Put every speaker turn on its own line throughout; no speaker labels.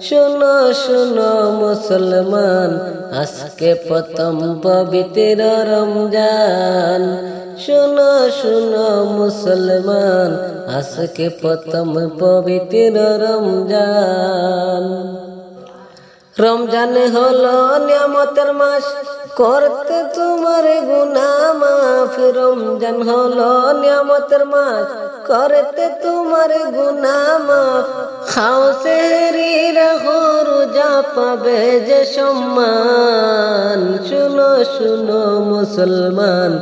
শুনো, শোনো মুসলমান, আজকে প্রথম পবিত্র রমজান। শোনো শোনো মুসলমান, আজকে প্রথম পবিত্র রমজান। রমজান হলো নিয়ামতের মাস। করতে তোমার গুনা মাফ। রমজান হলো নিয়ামতের মাস। করতে তোমার গুনা মাফ। খাও রোজা পাবে যে সম্মান। শুনো শুনো মুসলমান,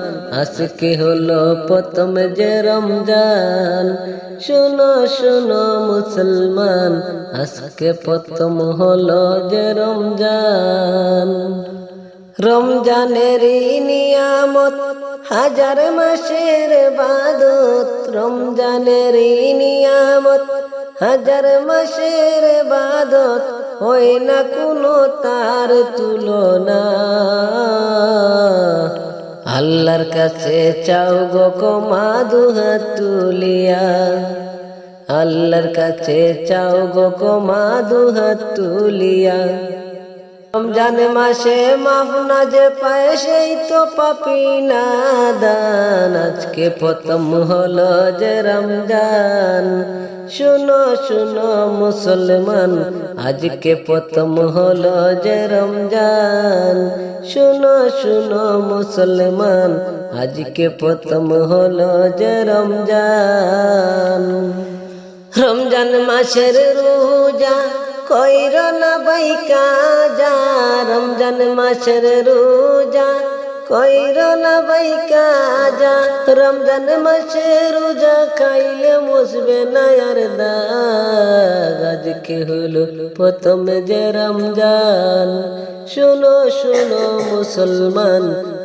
আজকে হলো প্রথম যে রমজান। শুনো শুনো মুসলমান, আজকে প্রথম হলো যে রমজান। রমজানের নিয়ামত, হাজার মাসের বাদত। রমজানের নিয়ামত, হাজার মাসের বাদত। হয় না কোনো তার তুলনা। আল্লাহর কাছে চাও গো কমা দুহাত তুলিয়া। আল্লাহর কাছে চাও গো কমা দুহাত তুলিয়া। রমজান মাসে মাফ না যে পায়, সেই তো পাপি না দান। আজকে প্রথম হলো যে রমজান। শুনো শুনো মুসলমান, আজকে প্রথম হলো যে রমজান। শুনো শুনো মুসলমান, আজকে প্রথম হলো যে রমজান। রমজান মাসের রোজা কইর না বাইকা যা রমজান মাসের রোজা। কইর না বাইকা যা রমজান মাসের রোজা খাইলে মুসবে না আর দাগ। আজকে হলো প্রথম যে রমজান। শুনো শুনো মুসলমান,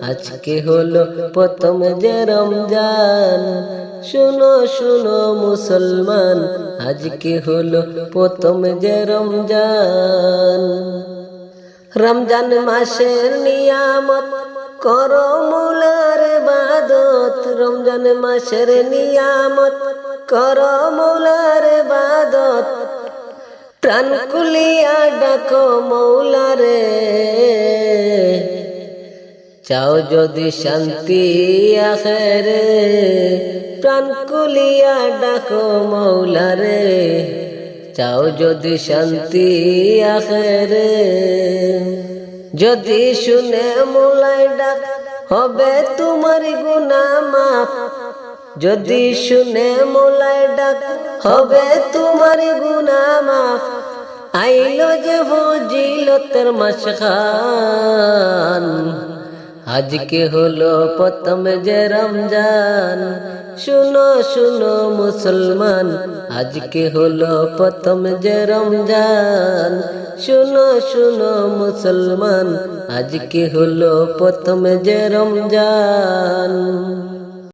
আজকে হলো প্রথম যে রমজান। শুনো শুনো মুসলমান, আজকে হলো প্রথম যে রমজান। রমজান মাসের নিয়ামত করো মুলার বাদত রমজান মাসের নিয়ামত করো মুলার বাদত প্রাণ কুলিয়া ডাকো মৌলারে চাও যদি শান্তি আখেরে, প্রাণ কুলিয়া ডাকো মৌলারে চাও যদি শান্তি আখেরে, যদি শুনে মোলাই ডাক, হবে তোমার গুনা মাপ। যদি শুনে মোলাই ডাক, হবে তোমার যে ফজিলতের মাস খান আজকে হলো প্রথম যে রমজান। শুনো শুনো মুসলমান, আজকে হলো প্রথম যে রমজান। শুনো শুনো মুসলমান, আজকে হলো প্রথম যে রমজান।